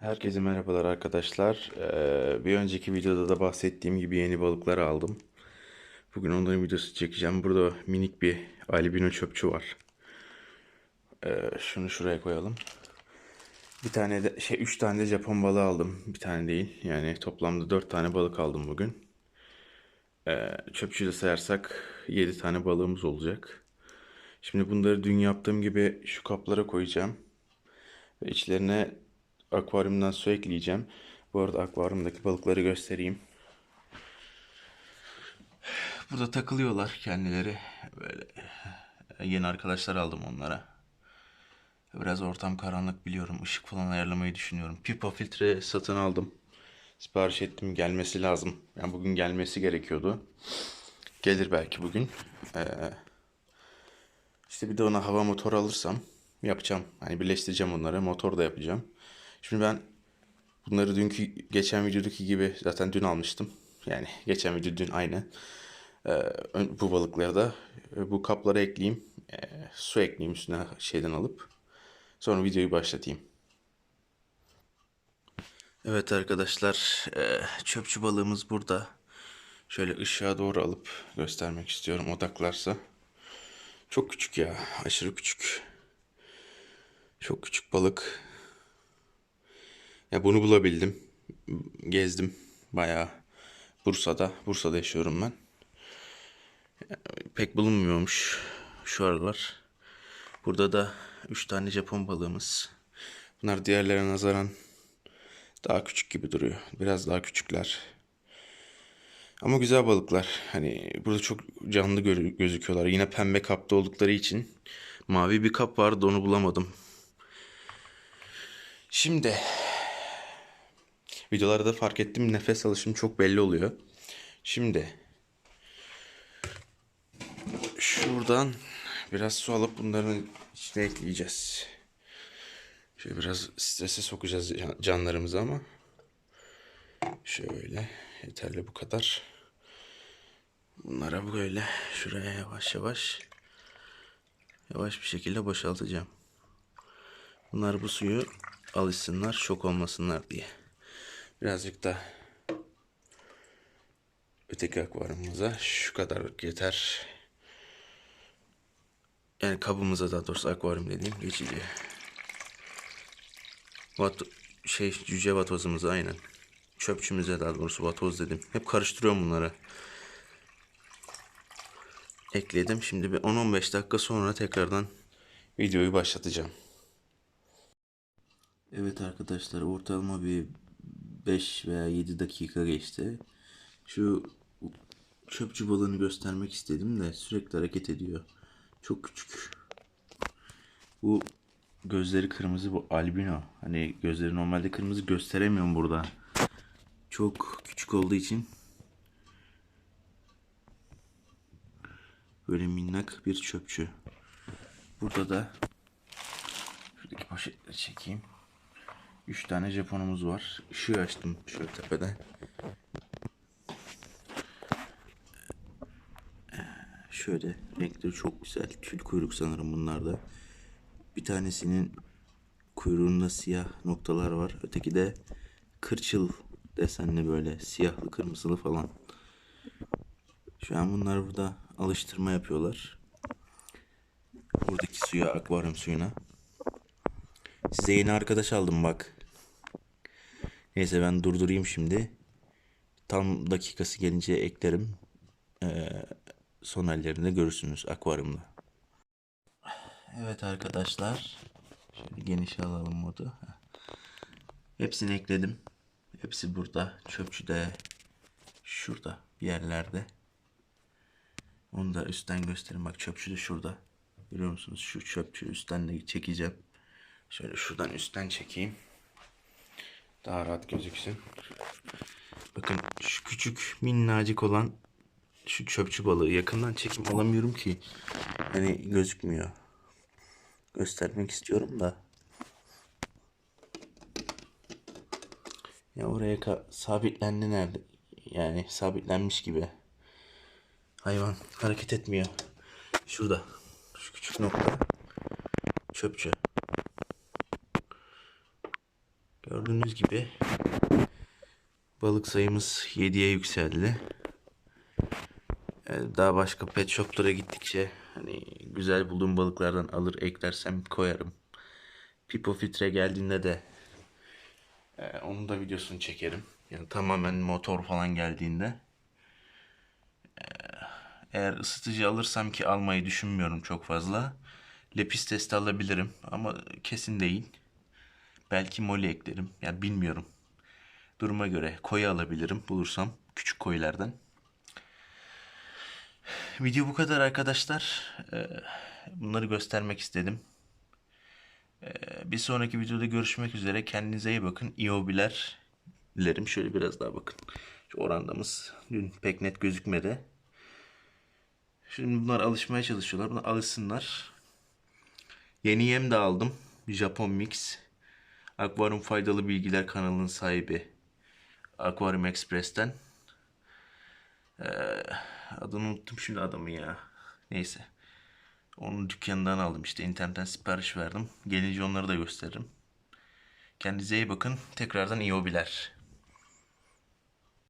Herkese merhabalar arkadaşlar. Ee, bir önceki videoda da bahsettiğim gibi yeni balıklar aldım. Bugün onların videosu çekeceğim. Burada minik bir albino çöpçü var. Ee, şunu şuraya koyalım. Bir tane de şey üç tane de Japon balığı aldım. Bir tane değil. Yani toplamda dört tane balık aldım bugün. Ee, de sayarsak yedi tane balığımız olacak. Şimdi bunları dün yaptığım gibi şu kaplara koyacağım. Ve içlerine akvaryumdan su ekleyeceğim. Bu arada akvaryumdaki balıkları göstereyim. Burada takılıyorlar kendileri. Böyle yeni arkadaşlar aldım onlara. Biraz ortam karanlık biliyorum. Işık falan ayarlamayı düşünüyorum. Pipa filtre satın aldım. Sipariş ettim. Gelmesi lazım. Yani bugün gelmesi gerekiyordu. Gelir belki bugün. Ee, işte bir de ona hava motoru alırsam yapacağım. Hani birleştireceğim onları. Motor da yapacağım. Şimdi ben bunları dünkü geçen videodaki gibi zaten dün almıştım. Yani geçen video dün aynı. Ee, bu balıkları da e, bu kaplara ekleyeyim. Ee, su ekleyeyim üstüne şeyden alıp. Sonra videoyu başlatayım. Evet arkadaşlar, e, çöpçü balığımız burada. Şöyle ışığa doğru alıp göstermek istiyorum odaklarsa. Çok küçük ya, aşırı küçük. Çok küçük balık. Ya bunu bulabildim. Gezdim bayağı Bursa'da. Bursa'da yaşıyorum ben. Pek bulunmuyormuş şu aralar. Burada da 3 tane Japon balığımız. Bunlar diğerlerine nazaran daha küçük gibi duruyor. Biraz daha küçükler. Ama güzel balıklar. Hani burada çok canlı gözüküyorlar. Yine pembe kapta oldukları için. Mavi bir kap vardı onu bulamadım. Şimdi videolarda fark ettim nefes alışım çok belli oluyor. Şimdi şuradan biraz su alıp bunların içine ekleyeceğiz. Şöyle biraz strese sokacağız can- canlarımızı ama şöyle yeterli bu kadar. Bunlara böyle şuraya yavaş yavaş yavaş bir şekilde boşaltacağım. Bunlar bu suyu alışsınlar, şok olmasınlar diye. Birazcık da öteki akvaryumumuza şu kadar yeter. Yani kabımıza daha doğrusu akvaryum dediğim geçici. Vat şey cüce vatozumuz aynen. Çöpçümüze daha doğrusu vatoz dedim. Hep karıştırıyorum bunları. Ekledim. Şimdi bir 10-15 dakika sonra tekrardan videoyu başlatacağım. Evet arkadaşlar ortalama bir 5 veya 7 dakika geçti. Şu çöpçü balığını göstermek istedim de sürekli hareket ediyor. Çok küçük. Bu gözleri kırmızı bu albino. Hani gözleri normalde kırmızı gösteremiyorum burada. Çok küçük olduğu için böyle minnak bir çöpçü. Burada da şuradaki poşetleri çekeyim. 3 tane Japonumuz var. Işığı açtım şöyle tepeden. Şöyle renkleri çok güzel. Tül kuyruk sanırım bunlarda. Bir tanesinin kuyruğunda siyah noktalar var. Öteki de kırçıl desenli böyle siyahlı kırmızılı falan. Şu an bunlar burada alıştırma yapıyorlar. Buradaki suya, akvaryum suyuna. Size yeni arkadaş aldım bak. Neyse ben durdurayım şimdi. Tam dakikası gelince eklerim. Ee, son hallerini görürsünüz akvaryumda. Evet arkadaşlar. Şöyle geniş alalım modu. Hepsini ekledim. Hepsi burada. Çöpçü de şurada bir yerlerde. Onu da üstten göstereyim. Bak çöpçü de şurada. Görüyor musunuz? Şu çöpçü üstten de çekeceğim. Şöyle şuradan üstten çekeyim. Daha rahat gözüksün. Bakın şu küçük minnacık olan şu çöpçü balığı yakından çekim alamıyorum ki. Hani gözükmüyor. Göstermek istiyorum da. Ya oraya sabitlendi nerede? Yani sabitlenmiş gibi. Hayvan hareket etmiyor. Şurada. Şu küçük nokta. Çöpçü. Gördüğünüz gibi balık sayımız 7'ye yükseldi. Daha başka pet shoplara gittikçe hani güzel bulduğum balıklardan alır eklersem koyarım. Pipo filtre geldiğinde de e, onun da videosunu çekerim. Yani tamamen motor falan geldiğinde. E, eğer ısıtıcı alırsam ki almayı düşünmüyorum çok fazla. Lepis testi alabilirim ama kesin değil. Belki moli eklerim. Yani bilmiyorum. Duruma göre koyu alabilirim bulursam. Küçük koyulardan. Video bu kadar arkadaşlar. Ee, Bunları göstermek istedim. Ee, Bir sonraki videoda görüşmek üzere. Kendinize iyi bakın. İyi hobiler dilerim. Şöyle biraz daha bakın. Şu orandamız dün pek net gözükmedi. Şimdi bunlar alışmaya çalışıyorlar. Buna alışsınlar. Yeni yem de aldım. Japon Mix. Akvaryum Faydalı Bilgiler kanalının sahibi. Aquarium Express'ten. Ee, adını unuttum şimdi adamı ya. Neyse. Onun dükkanından aldım işte. internetten sipariş verdim. Gelince onları da gösteririm. Kendinize iyi bakın. Tekrardan iyi hobiler.